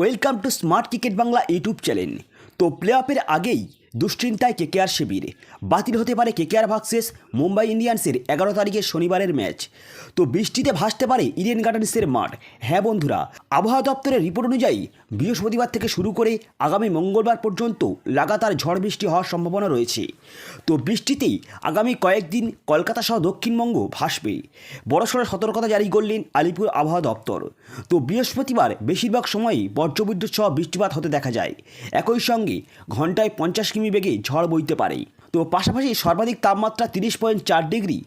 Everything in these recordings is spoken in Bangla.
Welcome to smart cricket Bangla YouTube channel তো প্লে অফের আগেই দুশ্চিন্তায় কেকেআর শিবির। বাতিল হতে পারে কেকেআর ভার্সেস মুম্বাই ইন্ডিয়ান্সের এগারো তারিখের শনিবারের ম্যাচ। তো বৃষ্টিতে ভাসতে পারে ইডেন গার্ডেন্সের মাঠ। হ্যাঁ বন্ধুরা, আবহাওয়া দপ্তরের রিপোর্ট অনুযায়ী বৃহস্পতিবার থেকে শুরু করে আগামী মঙ্গলবার পর্যন্ত লাগাতার ঝড় বৃষ্টি হওয়ার সম্ভাবনা রয়েছে। তো বৃষ্টিতেই আগামী কয়েকদিন কলকাতা সহ দক্ষিণবঙ্গ ভাসবে। বড়সড় সতর্কতা জারি করলেন আলিপুর আবহাওয়া দপ্তর। তো বৃহস্পতিবার বেশিরভাগ সময়ই বজ্রবিদ্যুৎ সহ বৃষ্টিপাত হতে দেখা যায়। একই সঙ্গে ঘন্টায় পঞ্চাশ কিমি বেগে ঝড় বইতে পারে। তো পাশাপাশি সর্বাধিক তাপমাত্রা তিরিশ পয়েন্ট চার ডিগ্রি,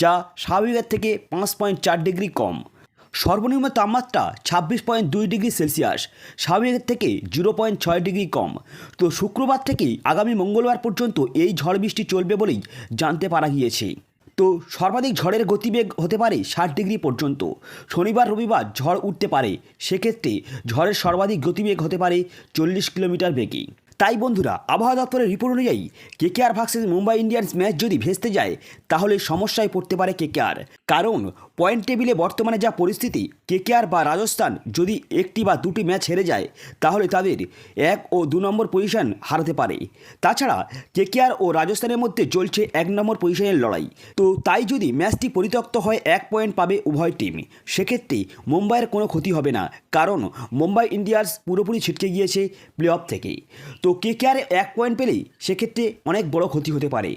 যা স্বাভাবিকের থেকে পাঁচ পয়েন্ট চার ডিগ্রি কম। সর্বনিম্ন তাপমাত্রা ছাব্বিশ পয়েন্ট দুই ডিগ্রি সেলসিয়াস, স্বাভাবিকের থেকে জিরো পয়েন্ট ছয় ডিগ্রি কম। তো শুক্রবার থেকেই আগামী মঙ্গলবার পর্যন্ত এই ঝড় বৃষ্টি চলবে বলেই জানতে পারা গিয়েছে। তো সর্বাধিক ঝড়ের গতিবেগ হতে পারে ষাট ডিগ্রি পর্যন্ত। শনিবার, রবিবার ঝড় উঠতে পারে। সেক্ষেত্রে ঝড়ের সর্বাধিক গতিবেগ হতে পারে চল্লিশ কিলোমিটার বেগে। তাই বন্ধুরা, আবহাওয়া দপ্তরের রিপোর্ট অনুযায়ী KKR versus Mumbai Indians match যদি ভেস্তে যায়, তাহলে সমস্যায় পড়তে পারে কেকেআর কারণ পয়েন্ট টেবিলে বর্তমানে যা পরিস্থিতি কেকেআর বা রাজস্থান যদি একটি বা দুটি ম্যাচ হেরে যায়, তাহলে তাদের এক ও দু নম্বর পজিশন হারাতে পারে। তাছাড়া কেকেআর ও রাজস্থানের মধ্যে চলছে এক নম্বর পজিশনের লড়াই। তো তাই যদি ম্যাচটি পরিত্যক্ত হয়, এক পয়েন্ট পাবে উভয় টিম সেক্ষেত্রে মুম্বাইয়ের কোনো ক্ষতি হবে না। কারণ, মুম্বাই ইন্ডিয়ান্স পুরোপুরি ছিটকে গিয়েছে প্লে অফ থেকে। তো কেকেআর এক পয়েন্ট পেলেই সেক্ষেত্রে অনেক বড় ক্ষতি হতে পারে।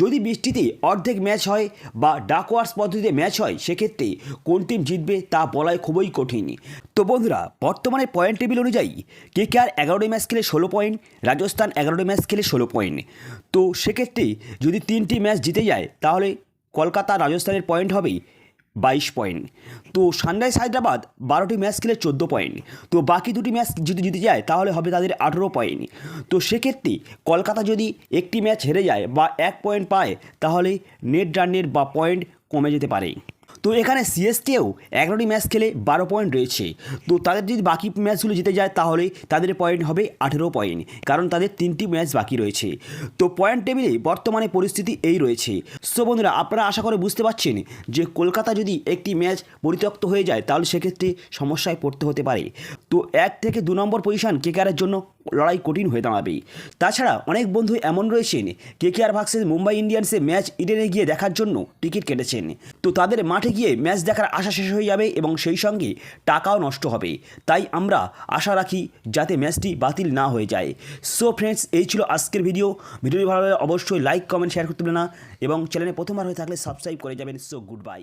যদি বৃষ্টিতে অর্ধেক ম্যাচ হয় বা ডাকওয়ার্স পদ্ধতিতে ম্যাচ হয়, সেক্ষেত্রে কোন টিম জিতবে তা বলাই খুবই কঠিন। তো বন্ধুরা, বর্তমানে পয়েন্ট টেবিল অনুযায়ী কেকেআর এগারোটি ম্যাচ খেলে ষোলো পয়েন্ট রাজস্থান এগারোটি ম্যাচ খেলে ষোলো পয়েন্ট তো সেক্ষেত্রে যদি তিনটি ম্যাচ জিতে যায়, তাহলে কলকাতা, রাজস্থানের পয়েন্ট হবে বাইশ পয়েন্ট। তো সানরাইজ হায়দ্রাবাদ বারোটি ম্যাচ খেলে চোদ্দ পয়েন্ট। তো বাকি দুটি ম্যাচ যদি জিতে যায়, তাহলে হবে তাদের আঠেরো পয়েন্ট। তো সেক্ষেত্রে কলকাতা যদি একটি ম্যাচ হেরে যায় বা এক পয়েন্ট পায়, তাহলে নেট রানের বা পয়েন্ট কমে যেতে পারে। তো এখানে সিএসকেও এগারোটি ম্যাচ খেলে বারো পয়েন্ট রয়েছে। তো তাদের যদি বাকি ম্যাচগুলো জিতে যায়, তাহলে তাদের পয়েন্ট হবে আঠেরো পয়েন্ট, কারণ তাদের তিনটি ম্যাচ বাকি রয়েছে। তো পয়েন্ট টেবিলে বর্তমানে পরিস্থিতি এই রয়েছে। সো বন্ধুরা, আপনারা আশা করে বুঝতে পারছেন যে কলকাতা যদি একটি ম্যাচ পরিত্যক্ত হয়ে যায়, তাহলে সেক্ষেত্রে সমস্যায় পড়তে হতে পারে। তো এক থেকে দু নম্বর পজিশন কেকারের জন্য লড়াই কঠিন হয়ে দাঁড়াবে তাছাড়া অনেক বন্ধু এমন রয়েছেন কেকেআর ভার্সেস মুম্বাই ইন্ডিয়ান্সে ম্যাচ ইডেনে গিয়ে দেখার জন্য টিকিট কেটেছেন। তো তাদের মাঠে গিয়ে ম্যাচ দেখার আশা শেষ হয়ে যাবে এবং সেই সঙ্গে টাকাও নষ্ট হবে। তাই আমরা আশা রাখি যাতে ম্যাচটি বাতিল না হয়ে যায়। সো ফ্রেন্ডস এই ছিল আজকের ভিডিও ভিডিওটি ভালো লাগলে অবশ্যই লাইক কমেন্ট শেয়ার করতে না। এবং চ্যানেলে প্রথমবার হয়ে থাকলে সাবস্ক্রাইব করে যাবেন। So good bye